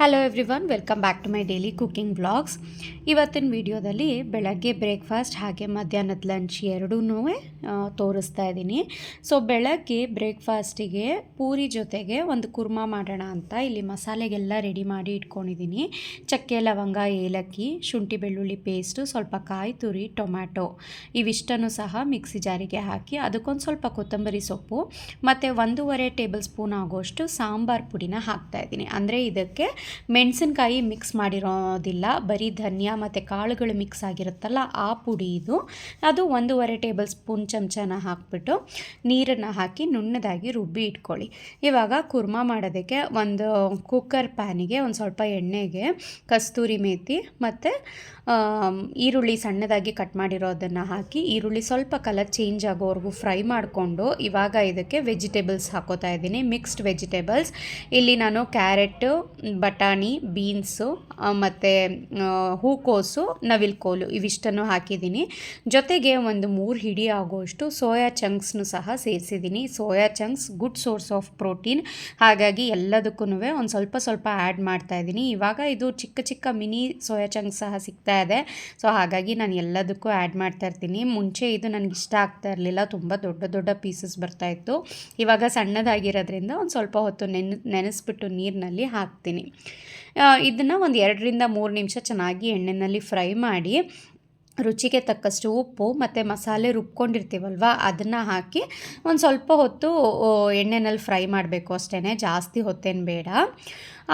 Hello everyone welcome back to my daily cooking blogs ಇವತ್ತಿನ ವಿಡಿಯೋದಲ್ಲಿ ಬೆಳಗ್ಗೆ ಬ್ರೇಕ್ಫಾಸ್ಟ್ ಹಾಗೆ ಮಧ್ಯಾಹ್ನದ ಲಂಚ್ ಎರಡೂ ತೋರಿಸ್ತಾ ಇದ್ದೀನಿ. ಸೊ ಬೆಳಗ್ಗೆ ಬ್ರೇಕ್ಫಾಸ್ಟಿಗೆ ಪೂರಿ ಜೊತೆಗೆ ಒಂದು ಕುರ್ಮಾ ಮಾಡೋಣ ಅಂತ ಇಲ್ಲಿ ಮಸಾಲೆಗೆಲ್ಲ ರೆಡಿ ಮಾಡಿ ಇಟ್ಕೊಂಡಿದ್ದೀನಿ. ಚಕ್ಕೆ, ಲವಂಗ, ಏಲಕ್ಕಿ, ಶುಂಠಿ, ಬೆಳ್ಳುಳ್ಳಿ ಪೇಸ್ಟು ಸ್ವಲ್ಪ ಕಾಯಿ, ತುರಿ, ಟೊಮ್ಯಾಟೊ ಇವಿಷ್ಟನ್ನು ಸಹ ಮಿಕ್ಸಿ ಜಾರಿಗೆ ಹಾಕಿ ಅದಕ್ಕೊಂದು ಸ್ವಲ್ಪ ಕೊತ್ತಂಬರಿ ಸೊಪ್ಪು ಮತ್ತು ಒಂದೂವರೆ ಟೇಬಲ್ ಸ್ಪೂನ್ ಆಗೋಷ್ಟು ಸಾಂಬಾರ್ ಪುಡಿನ ಹಾಕ್ತಾ ಇದ್ದೀನಿ. ಅಂದರೆ ಇದಕ್ಕೆ ಮೆಣಸಿನ್ಕಾಯಿ ಮಿಕ್ಸ್ ಮಾಡಿರೋದಿಲ್ಲ. ಬರೀ ಧನಿಯಾ ಮತ್ತು ಕಾಳುಗಳು ಮಿಕ್ಸ್ ಆಗಿರುತ್ತಲ್ಲ, ಆ ಪುಡಿ ಇದು. ಅದು ಒಂದೂವರೆ ಟೇಬಲ್ ಸ್ಪೂನ್ ಚಮಚನ ಹಾಕ್ಬಿಟ್ಟು ನೀರನ್ನು ಹಾಕಿ ನುಣ್ಣದಾಗಿ ರುಬ್ಬಿ ಇಟ್ಕೊಳ್ಳಿ. ಇವಾಗ ಕುರ್ಮಾ ಮಾಡೋದಕ್ಕೆ ಒಂದು ಕುಕ್ಕರ್ ಪ್ಯಾನಿಗೆ ಒಂದು ಸ್ವಲ್ಪ ಎಣ್ಣೆಗೆ ಕಸ್ತೂರಿ ಮೇಥಿ ಮತ್ತು ಈರುಳ್ಳಿ ಸಣ್ಣದಾಗಿ ಕಟ್ ಮಾಡಿರೋದನ್ನು ಹಾಕಿ, ಈರುಳ್ಳಿ ಸ್ವಲ್ಪ ಕಲರ್ ಚೇಂಜ್ ಆಗೋವರೆಗೂ ಫ್ರೈ ಮಾಡಿಕೊಂಡು ಇವಾಗ ಇದಕ್ಕೆ ವೆಜಿಟೇಬಲ್ಸ್ ಹಾಕೋತಾ ಇದ್ದೀನಿ. ಮಿಕ್ಸ್ಡ್ ವೆಜಿಟೇಬಲ್ಸ್ ಇಲ್ಲಿ ನಾನು ಕ್ಯಾರೆಟು ಬಟಾಣಿ, ಬೀನ್ಸು ಮತ್ತು ಹೂಕೋಸು, ನವಿಲ್ಕೋಲು ಇವಿಷ್ಟನ್ನು ಹಾಕಿದ್ದೀನಿ. ಜೊತೆಗೆ ಒಂದು ಮೂರು ಹಿಡಿ ಆಗುವಷ್ಟು ಸೋಯಾ ಚಂಕ್ಸ್ನು ಸಹ ಸೇರಿಸಿದ್ದೀನಿ. Soya chunks, good source of protein. ಹಾಗಾಗಿ ಎಲ್ಲದಕ್ಕೂ ಒಂದು ಸ್ವಲ್ಪ ಸ್ವಲ್ಪ ಆ್ಯಡ್ ಮಾಡ್ತಾ ಇದ್ದೀನಿ. ಇವಾಗ ಇದು ಚಿಕ್ಕ ಚಿಕ್ಕ ಮಿನಿ ಸೋಯಾ ಚಂಕ್ಸ್ ಸಹ ಸಿಗ್ತಾ ಇದೆ. ಸೊ, ಹಾಗಾಗಿ ನಾನು ಎಲ್ಲದಕ್ಕೂ ಆ್ಯಡ್ ಮಾಡ್ತಾ ಇರ್ತೀನಿ. ಮುಂಚೆ ಇದು ನನಗೆ ಇಷ್ಟ ಆಗ್ತಾ ಇರಲಿಲ್ಲ. ತುಂಬ ದೊಡ್ಡ ದೊಡ್ಡ ಪೀಸಸ್ ಬರ್ತಾಯಿತ್ತು ಇವಾಗ ಸಣ್ಣದಾಗಿರೋದ್ರಿಂದ ಒಂದು ಸ್ವಲ್ಪ ಹೊತ್ತು ನೆನೆ, ನೆನೆಸ್ಬಿಟ್ಟು ನೀರಿನಲ್ಲಿ ಹಾಕ್ತೀನಿ. ಇದನ್ನು ಒಂದು ಎರಡರಿಂದ ಮೂರು ನಿಮಿಷ ಚೆನ್ನಾಗಿ ಎಣ್ಣೆಯಲ್ಲಿ ಫ್ರೈ ಮಾಡಿ ರುಚಿಗೆ ತಕ್ಕಷ್ಟು ಉಪ್ಪು ಮತ್ತು ಮಸಾಲೆ ರುಬ್ಕೊಂಡಿರ್ತೀವಲ್ವ, ಅದನ್ನು ಹಾಕಿ ಒಂದು ಸ್ವಲ್ಪ ಹೊತ್ತು ಎಣ್ಣೆನಲ್ಲಿ ಫ್ರೈ ಮಾಡಬೇಕು ಅಷ್ಟೇ ಜಾಸ್ತಿ ಹೊತ್ತೇನು ಬೇಡ.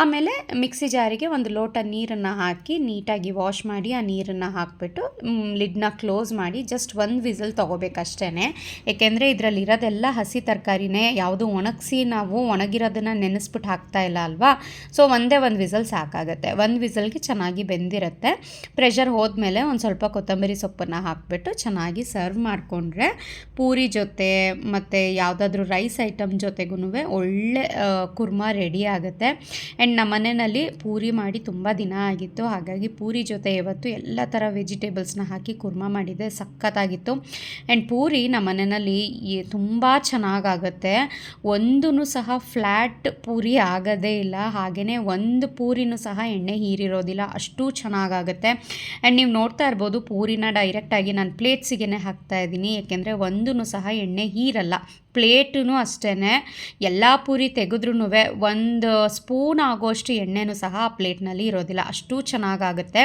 ಆಮೇಲೆ ಮಿಕ್ಸಿ ಜಾರಿಗೆ ಒಂದು ಲೋಟ ನೀರನ್ನು ಹಾಕಿ ನೀಟಾಗಿ ವಾಶ್ ಮಾಡಿ ಆ ನೀರನ್ನು ಹಾಕಿಬಿಟ್ಟು ಲಿಡ್ನ ಕ್ಲೋಸ್ ಮಾಡಿ ಜಸ್ಟ್ ಒಂದು ವಿಸಲ್ ತೊಗೋಬೇಕಷ್ಟೇ ಏಕೆಂದರೆ ಇದರಲ್ಲಿ ಇರೋದೆಲ್ಲ ಹಸಿ ತರಕಾರಿನೇ, ಯಾವುದು ಒಣಗಿಸಿ ನಾವು ಒಣಗಿರೋದನ್ನು ನೆನೆಸ್ಬಿಟ್ಟು ಹಾಕ್ತಾ ಇಲ್ಲ ಅಲ್ವಾ? ಸೊ ಒಂದೇ ಒಂದು ವಿಸಲ್ ಸಾಕಾಗುತ್ತೆ. ಒಂದು ವಿಸಲ್ಗೆ ಚೆನ್ನಾಗಿ ಬೆಂದಿರುತ್ತೆ. ಪ್ರೆಷರ್ ಹೋದ್ಮೇಲೆ ಒಂದು ಸ್ವಲ್ಪ ಕೊತ್ತಂಬರಿ ಸೊಪ್ಪನ್ನು ಹಾಕಿಬಿಟ್ಟು ಚೆನ್ನಾಗಿ ಸರ್ವ್ ಮಾಡಿಕೊಂಡ್ರೆ ಪೂರಿ ಜೊತೆ ಮತ್ತು ಯಾವುದಾದ್ರೂ ರೈಸ್ ಐಟಮ್ ಜೊತೆಗೂ ಒಳ್ಳೆ ಕುರ್ಮಾ ರೆಡಿ ಆಗುತ್ತೆ. ಆ್ಯಂಡ್ ನಮ್ಮ ಮನೆಯಲ್ಲಿ ಪೂರಿ ಮಾಡಿ ತುಂಬ ದಿನ ಆಗಿತ್ತು. ಹಾಗಾಗಿ ಪೂರಿ ಜೊತೆ ಇವತ್ತು ಎಲ್ಲ ಥರ ವೆಜಿಟೇಬಲ್ಸ್ನ ಹಾಕಿ ಕುರ್ಮಾ ಮಾಡಿದೆ. ಸಖತ್ತಾಗಿತ್ತು. ಆ್ಯಂಡ್ ಪೂರಿ ನಮ್ಮ ಮನೆಯಲ್ಲಿ ತುಂಬ ಚೆನ್ನಾಗಾಗುತ್ತೆ. ಒಂದೂ ಸಹ ಫ್ಲ್ಯಾಟ್ ಪೂರಿ ಆಗೋದೇ ಇಲ್ಲ. ಹಾಗೆಯೇ ಒಂದು ಪೂರಿನೂ ಸಹ ಎಣ್ಣೆ ಹೀರಿರೋದಿಲ್ಲ. ಅಷ್ಟು ಚೆನ್ನಾಗಾಗುತ್ತೆ. ಆ್ಯಂಡ್ ನೀವು ನೋಡ್ತಾ ಇರ್ಬೋದು, ಪೂರಿನ ಡೈರೆಕ್ಟಾಗಿ ನಾನು ಪ್ಲೇಟ್ಸಿಗೆ ಹಾಕ್ತಾ ಇದ್ದೀನಿ. ಯಾಕೆಂದರೆ ಒಂದೂ ಸಹ ಎಣ್ಣೆ ಹೀರಲ್ಲ. ಪ್ಲೇಟೂ ಅಷ್ಟೇ ಎಲ್ಲ ಪೂರಿ ತೆಗೆದ್ರೂ ಒಂದು ಸ್ಪೂನ್ ಆಗೋಷ್ಟು ಎಣ್ಣೆನೂ ಸಹ ಆ ಪ್ಲೇಟ್ನಲ್ಲಿ ಇರೋದಿಲ್ಲ. ಅಷ್ಟು ಚೆನ್ನಾಗಾಗುತ್ತೆ.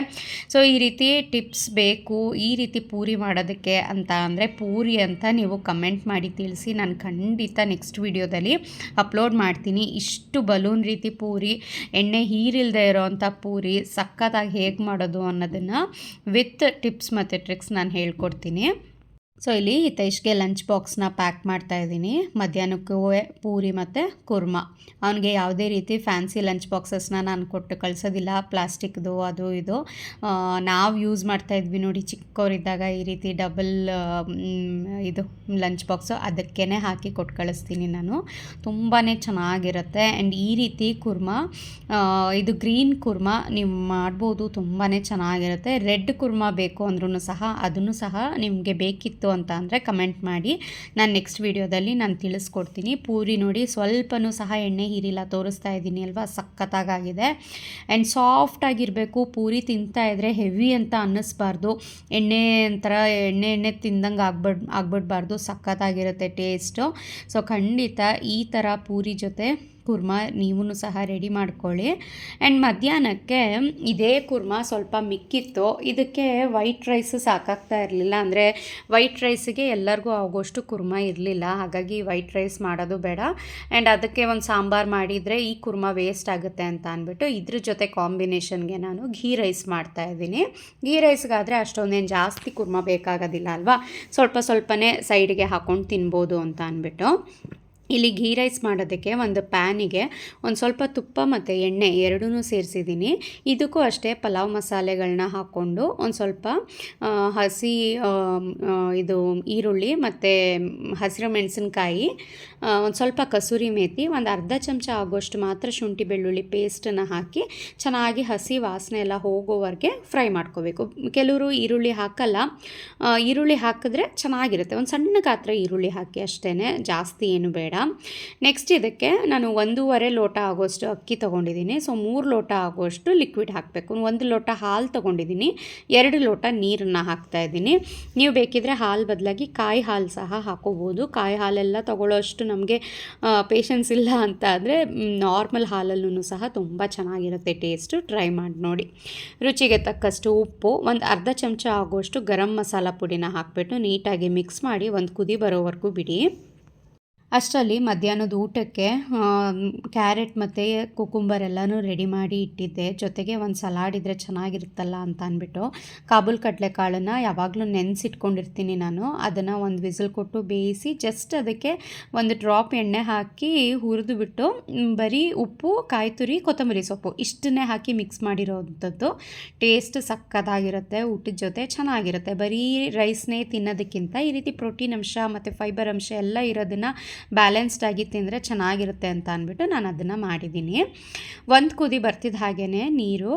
ಸೊ ಈ ರೀತಿ ಟಿಪ್ಸ್ ಬೇಕು. ಈ ರೀತಿ ಪೂರಿ ಮಾಡೋದಕ್ಕೆ ಅಂತ ಅಂದರೆ ಪೂರಿ ಅಂತ ನೀವು ಕಮೆಂಟ್ ಮಾಡಿ ತಿಳಿಸಿ. ನಾನು ಖಂಡಿತ ನೆಕ್ಸ್ಟ್ ವಿಡಿಯೋದಲ್ಲಿ ಅಪ್ಲೋಡ್ ಮಾಡ್ತೀನಿ. ಇಷ್ಟು ಬಲೂನ್ ರೀತಿ ಪೂರಿ, ಎಣ್ಣೆ ಹೀರಿಲ್ದೇ ಇರೋವಂಥ ಪೂರಿ ಸಕ್ಕತ್ತಾಗಿ ಹೇಗೆ ಮಾಡೋದು ಅನ್ನೋದನ್ನು ವಿತ್ ಟಿಪ್ಸ್ ಮತ್ತು ಟ್ರಿಕ್ಸ್ ನಾನು ಹೇಳ್ಕೊಡ್ತೀನಿ. ಸೊ ಇಲ್ಲಿ ಹಿತೈಷ್ಗೆ ಲಂಚ್ ಬಾಕ್ಸ್ನ ಪ್ಯಾಕ್ ಮಾಡ್ತಾ ಇದ್ದೀನಿ. ಮಧ್ಯಾಹ್ನಕ್ಕೂ ಪೂರಿ ಮತ್ತು ಕುರ್ಮಾ. ಅವನಿಗೆ ಯಾವುದೇ ರೀತಿ ಫ್ಯಾನ್ಸಿ ಲಂಚ್ ಬಾಕ್ಸಸ್ನ ನಾನು ಕೊಟ್ಟು ಕಳಿಸೋದಿಲ್ಲ. ಪ್ಲಾಸ್ಟಿಕ್ದು, ಅದು ಇದು. ನಾವು ಯೂಸ್ ಮಾಡ್ತಾ ಇದ್ವಿ ನೋಡಿ ಚಿಕ್ಕವರಿದ್ದಾಗ ಈ ರೀತಿ ಡಬಲ್ ಇದು ಲಂಚ್ ಬಾಕ್ಸು ಅದಕ್ಕೇ ಹಾಕಿ ಕೊಟ್ಟು ಕಳಿಸ್ತೀನಿ ನಾನು. ತುಂಬಾ ಚೆನ್ನಾಗಿರುತ್ತೆ. ಆ್ಯಂಡ್ ಈ ರೀತಿ ಕುರ್ಮ ಇದು ಗ್ರೀನ್ ಕುರ್ಮಾ ನೀವು ಮಾಡ್ಬೋದು. ತುಂಬಾ ಚೆನ್ನಾಗಿರುತ್ತೆ. ರೆಡ್ ಕುರ್ಮ ಬೇಕು ಅಂದ್ರೂ ಸಹ, ಅದನ್ನು ಸಹ ನಿಮಗೆ ಬೇಕಿತ್ತು ಅಂತ ಅಂದರೆ ಕಮೆಂಟ್ ಮಾಡಿ. ನಾನು ನೆಕ್ಸ್ಟ್ ವೀಡಿಯೋದಲ್ಲಿ ನಾನು ತಿಳಿಸ್ಕೊಡ್ತೀನಿ. ಪೂರಿ ನೋಡಿ ಸ್ವಲ್ಪನೂ ಸಹ ಎಣ್ಣೆ ಹೀರಿಲ್ಲ, ತೋರಿಸ್ತಾ ಇದ್ದೀನಿ ಅಲ್ವಾ? ಸಖತ್ತಾಗಿದೆ ಆ್ಯಂಡ್ ಸಾಫ್ಟಾಗಿರಬೇಕು ಪೂರಿ ತಿಂತಾ ಇದ್ದರೆ ಹೆವಿ ಅಂತ ಅನ್ನಿಸ್ಬಾರ್ದು. ಎಣ್ಣೆ ಒಂಥರ ಎಣ್ಣೆ ಎಣ್ಣೆ ತಿಂದಂಗೆ ಆಗ್ಬಿಡ್, ಆಗ್ಬಿಡ್ಬಾರ್ದು. ಸಖತ್ತಾಗಿರುತ್ತೆ ಟೇಸ್ಟು ಸೊ ಖಂಡಿತ ಈ ಥರ ಪೂರಿ ಜೊತೆ ಕುರ್ಮಾ ನೀವೂ ಸಹ ರೆಡಿ ಮಾಡ್ಕೊಳ್ಳಿ. ಆ್ಯಂಡ್ ಮಧ್ಯಾಹ್ನಕ್ಕೆ ಇದೇ ಕುರ್ಮಾ ಸ್ವಲ್ಪ ಮಿಕ್ಕಿತ್ತು. ಇದಕ್ಕೆ ವೈಟ್ ರೈಸ್ ಸಾಕಾಗ್ತಾ ಇರಲಿಲ್ಲ. ಅಂದರೆ ವೈಟ್ ರೈಸಿಗೆ ಎಲ್ಲರಿಗೂ ಆಗೋಷ್ಟು ಕುರ್ಮಾ ಇರಲಿಲ್ಲ. ಹಾಗಾಗಿ ವೈಟ್ ರೈಸ್ ಮಾಡೋದು ಬೇಡ. ಆ್ಯಂಡ್ ಅದಕ್ಕೆ ಒಂದು ಸಾಂಬಾರು ಮಾಡಿದರೆ ಈ ಕುರ್ಮಾ ವೇಸ್ಟ್ ಆಗುತ್ತೆ ಅಂತ ಅಂದ್ಬಿಟ್ಟು ಇದ್ರ ಜೊತೆ ಕಾಂಬಿನೇಷನ್ಗೆ ನಾನು ಘೀ ರೈಸ್ ಮಾಡ್ತಾ ಇದ್ದೀನಿ. ಘೀ ರೈಸ್ಗಾದರೆ ಅಷ್ಟೊಂದೇನು ಜಾಸ್ತಿ ಕುರ್ಮಾ ಬೇಕಾಗೋದಿಲ್ಲ ಅಲ್ವಾ? ಸ್ವಲ್ಪ ಸ್ವಲ್ಪನೇ ಸೈಡ್ಗೆ ಹಾಕ್ಕೊಂಡು ತಿನ್ಬೋದು ಅಂತ ಅಂದ್ಬಿಟ್ಟು. ಇಲ್ಲಿ ಘೀ ರೈಸ್ ಮಾಡೋದಕ್ಕೆ ಒಂದು ಪ್ಯಾನಿಗೆ ಒಂದು ಸ್ವಲ್ಪ ತುಪ್ಪ ಮತ್ತು ಎಣ್ಣೆ ಎರಡೂ ಸೇರಿಸಿದ್ದೀನಿ. ಇದಕ್ಕೂ ಅಷ್ಟೇ ಪಲಾವ್ ಮಸಾಲೆಗಳನ್ನ ಹಾಕ್ಕೊಂಡು ಒಂದು ಸ್ವಲ್ಪ ಹಸಿ ಇದು ಈರುಳ್ಳಿ ಮತ್ತು ಹಸಿರು ಮೆಣಸಿನ್ಕಾಯಿ ಒಂದು ಸ್ವಲ್ಪ ಕಸೂರಿ ಮೇತಿ, ಒಂದು ಅರ್ಧ ಚಮಚ ಆಗೋಷ್ಟು ಮಾತ್ರ ಶುಂಠಿ ಬೆಳ್ಳುಳ್ಳಿ ಪೇಸ್ಟನ್ನು ಹಾಕಿ ಚೆನ್ನಾಗಿ ಹಸಿ ವಾಸನೆ ಎಲ್ಲ ಹೋಗೋವರೆಗೆ ಫ್ರೈ ಮಾಡ್ಕೋಬೇಕು. ಕೆಲವರು ಈರುಳ್ಳಿ ಹಾಕಲ್ಲ ಈರುಳ್ಳಿ ಹಾಕಿದ್ರೆ ಚೆನ್ನಾಗಿರುತ್ತೆ. ಒಂದು ಸಣ್ಣ ಗಾತ್ರ ಈರುಳ್ಳಿ ಹಾಕಿ ಅಷ್ಟೇ ಜಾಸ್ತಿ ಏನು ಬೇಡ. ನೆಕ್ಸ್ಟ್ ಇದಕ್ಕೆ ನಾನು ಒಂದೂವರೆ ಲೋಟ ಆಗೋಷ್ಟು ಅಕ್ಕಿ ತೊಗೊಂಡಿದ್ದೀನಿ. ಸೊ ಮೂರು ಲೋಟ ಆಗೋಷ್ಟು ಲಿಕ್ವಿಡ್ ಹಾಕಬೇಕು. ಒಂದು ಲೋಟ ಹಾಲು ತೊಗೊಂಡಿದ್ದೀನಿ. ಎರಡು ಲೋಟ ನೀರನ್ನು ಹಾಕ್ತಾ ಇದ್ದೀನಿ. ನೀವು ಬೇಕಿದ್ರೆ ಹಾಲು ಬದಲಾಗಿ ಕಾಯಿ ಹಾಲು ಸಹ ಹಾಕೋಬೋದು. ಕಾಯಿ ಹಾಲೆಲ್ಲ ತೊಗೊಳ್ಳೋಷ್ಟು ನಮಗೆ ಪೇಷನ್ಸ್ ಇಲ್ಲ ಅಂತ ಆದರೆ ನಾರ್ಮಲ್ ಹಾಲಲ್ಲೂ ಸಹ ತುಂಬ ಚೆನ್ನಾಗಿರುತ್ತೆ ಟೇಸ್ಟು ಟ್ರೈ ಮಾಡಿ ನೋಡಿ. ರುಚಿಗೆ ತಕ್ಕಷ್ಟು ಉಪ್ಪು, ಒಂದು ಅರ್ಧ ಚಮಚ ಆಗೋಷ್ಟು ಗರಂ ಮಸಾಲ ಪುಡಿನ ಹಾಕಿಬಿಟ್ಟು ನೀಟಾಗಿ ಮಿಕ್ಸ್ ಮಾಡಿ ಒಂದು ಕುದಿ ಬರೋವರೆಗೂ ಬಿಡಿ. ಅಷ್ಟರಲ್ಲಿ ಮಧ್ಯಾಹ್ನದ ಊಟಕ್ಕೆ ಕ್ಯಾರೆಟ್ ಮತ್ತು ಕುಕುಂಬರ್ ಎಲ್ಲನೂ ರೆಡಿ ಮಾಡಿ ಇಟ್ಟಿದ್ದೆ. ಜೊತೆಗೆ ಒಂದು ಸಲಾಡ್ ಇದ್ದರೆ ಚೆನ್ನಾಗಿರುತ್ತಲ್ಲ ಅಂತ ಅಂದ್ಬಿಟ್ಟು ಕಾಬೂಲ್ ಕಡಲೆಕಾಳನ್ನು ಯಾವಾಗಲೂ ನೆನೆಸಿಟ್ಕೊಂಡಿರ್ತೀನಿ ನಾನು. ಅದನ್ನು ಒಂದು ವಿಸಿಲ್ ಕೊಟ್ಟು ಬೇಯಿಸಿ ಜಸ್ಟ್ ಅದಕ್ಕೆ ಒಂದು ಡ್ರಾಪ್ ಎಣ್ಣೆ ಹಾಕಿ ಹುರಿದು ಬಿಟ್ಟು ಬರೀ ಉಪ್ಪು ಕಾಯಿ ತುರಿ ಕೊತ್ತಂಬರಿ ಸೊಪ್ಪು ಇಷ್ಟನ್ನೇ ಹಾಕಿ ಮಿಕ್ಸ್ ಮಾಡಿರೋವಂಥದ್ದು ಟೇಸ್ಟ್ ಸಕ್ಕತ್ತಾಗಿರುತ್ತೆ ಊಟದ ಜೊತೆ ಚೆನ್ನಾಗಿರುತ್ತೆ. ಬರೀ ರೈಸ್ನೇ ತಿನ್ನೋದಕ್ಕಿಂತ ಈ ರೀತಿ ಪ್ರೋಟೀನ್ ಅಂಶ ಮತ್ತು ಫೈಬರ್ ಅಂಶ ಎಲ್ಲ ಇರೋದನ್ನು ಬ್ಯಾಲೆನ್ಸ್ಡ್ ಆಗಿ ತಿಂದರೆ ಚೆನ್ನಾಗಿರುತ್ತೆ ಅಂತ ಅಂದ್ಬಿಟ್ಟು ನಾನು ಅದನ್ನು ಮಾಡಿದ್ದೀನಿ. ಒಂದು ಕುದಿ ಬರ್ತಿದ್ದ ಹಾಗೆಯೇ ನೀರು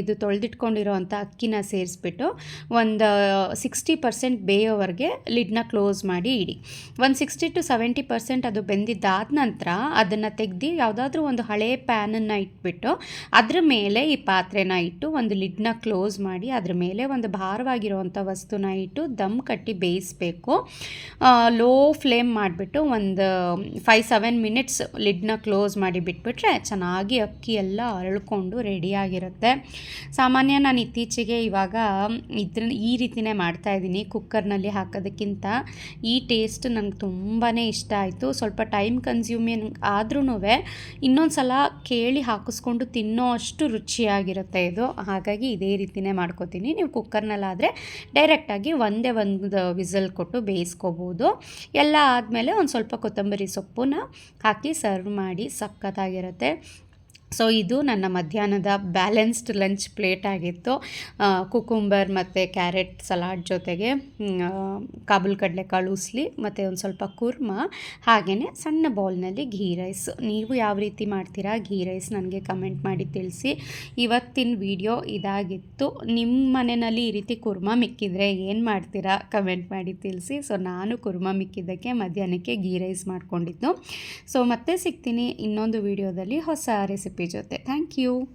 ಇದು ತೊಳೆದಿಟ್ಕೊಂಡಿರೋ ಅಂಥ ಅಕ್ಕಿನ ಸೇರಿಸ್ಬಿಟ್ಟು ಒಂದು ಸಿಕ್ಸ್ಟಿ ಪರ್ಸೆಂಟ್ ಬೇಯೋವರೆಗೆ ಲಿಡ್ನ ಕ್ಲೋಸ್ ಮಾಡಿ ಇಡಿ. ಒಂದು ಸಿಕ್ಸ್ಟಿ ಟು ಸೆವೆಂಟಿ ಪರ್ಸೆಂಟ್ ಅದು ಬೆಂದಿದ್ದಾದ ನಂತರ ಅದನ್ನು ತೆಗೆದು ಯಾವುದಾದ್ರೂ ಒಂದು ಹಳೆ ಪ್ಯಾನನ್ನು ಇಟ್ಬಿಟ್ಟು ಅದ್ರ ಮೇಲೆ ಈ ಪಾತ್ರೆನ ಇಟ್ಟು ಒಂದು ಲಿಡ್ನ ಕ್ಲೋಸ್ ಮಾಡಿ ಅದ್ರ ಮೇಲೆ ಒಂದು ಭಾರವಾಗಿರುವಂಥ ವಸ್ತುನ ಇಟ್ಟು ದಮ್ ಕಟ್ಟಿ ಬೇಯಿಸಬೇಕು. ಲೋ ಫ್ಲೇಮ್ ಮಾಡಿಬಿಟ್ಟು ಒಂದು ಫೈವ್ ಸೆವೆನ್ ಮಿನಿಟ್ಸ್ ಲಿಡ್ನ ಕ್ಲೋಸ್ ಮಾಡಿ ಬಿಟ್ಬಿಟ್ರೆ ಚೆನ್ನಾಗಿ ಅಕ್ಕಿ ಎಲ್ಲ ಅರಳ್ಕೊಂಡು ರೆಡಿಯಾಗಿರುತ್ತೆ ಸಾಮಾನ್ಯ ನಾನು ಇತ್ತೀಚೆಗೆ ಇವಾಗ ಇದ್ರ, ಈ ರೀತಿನೇ ಮಾಡ್ತಾಯಿದ್ದೀನಿ ಕುಕ್ಕರ್ನಲ್ಲಿ ಹಾಕೋದಕ್ಕಿಂತ. ಈ ಟೇಸ್ಟ್ ನನಗೆ ತುಂಬಾ ಇಷ್ಟ ಆಯಿತು. ಸ್ವಲ್ಪ ಟೈಮ್ ಕನ್ಸ್ಯೂಮಿಂಗ್ ಆದ್ರೂ ಇನ್ನೊಂದು ಸಲ ಕೇಳಿ ಹಾಕಿಸ್ಕೊಂಡು ತಿನ್ನೋ ಅಷ್ಟು ರುಚಿಯಾಗಿರುತ್ತೆ ಇದು. ಹಾಗಾಗಿ ಇದೇ ರೀತಿನೇ ಮಾಡ್ಕೋತೀನಿ. ನೀವು ಕುಕ್ಕರ್ನಲ್ಲಾದರೆ ಡೈರೆಕ್ಟಾಗಿ ಒಂದೇ ಒಂದು ವಿಸಲ್ ಕೊಟ್ಟು ಬೇಯಿಸ್ಕೋಬೋದು. ಎಲ್ಲ ಆದಮೇಲೆ ಒಂದು ಸ್ವಲ್ಪ ಸೊಪ್ಪನ್ನ ಹಾಕಿ ಸರ್ವ್ ಮಾಡಿ ಸಖತ್ತಾಗಿರುತ್ತೆ ಸೊ ಇದು ನನ್ನ ಮಧ್ಯಾಹ್ನದ ಬ್ಯಾಲೆನ್ಸ್ಡ್ ಲಂಚ್ ಪ್ಲೇಟ್ ಆಗಿತ್ತು. ಕುಕುಂಬರ್ ಮತ್ತು ಕ್ಯಾರೆಟ್ ಸಲಾಡ್ ಜೊತೆಗೆ ಕಾಬುಲ್ ಕಡಲೆಕಾಳು ಉಸ್ಲಿ ಮತ್ತು ಒಂದು ಸ್ವಲ್ಪ ಕುರ್ಮ ಹಾಗೆಯೇ ಸಣ್ಣ ಬೌಲ್ನಲ್ಲಿ ಘೀ ರೈಸ್ ನೀವು ಯಾವ ರೀತಿ ಮಾಡ್ತೀರಾ ಘೀ ರೈಸ್ ನನಗೆ ಕಮೆಂಟ್ ಮಾಡಿ ತಿಳಿಸಿ. ಇವತ್ತಿನ ವಿಡಿಯೋ ಇದಾಗಿತ್ತು. ನಿಮ್ಮ ಮನೆಯಲ್ಲಿ ಈ ರೀತಿ ಕುರ್ಮ ಮಿಕ್ಕಿದ್ರೆ ಏನು ಮಾಡ್ತೀರಾ ಕಮೆಂಟ್ ಮಾಡಿ ತಿಳಿಸಿ. ಸೊ ನಾನು ಕುರ್ಮ ಮಿಕ್ಕಿದ್ದಕ್ಕೆ ಮಧ್ಯಾಹ್ನಕ್ಕೆ ಘೀ ರೈಸ್ ಮಾಡ್ಕೊಂಡಿದ್ದು. ಸೊ ಮತ್ತೆ ಸಿಗ್ತೀನಿ ಇನ್ನೊಂದು ವಿಡಿಯೋದಲ್ಲಿ ಹೊಸ ರೆಸಿಪಿ ಜೊತೆ. Thank you.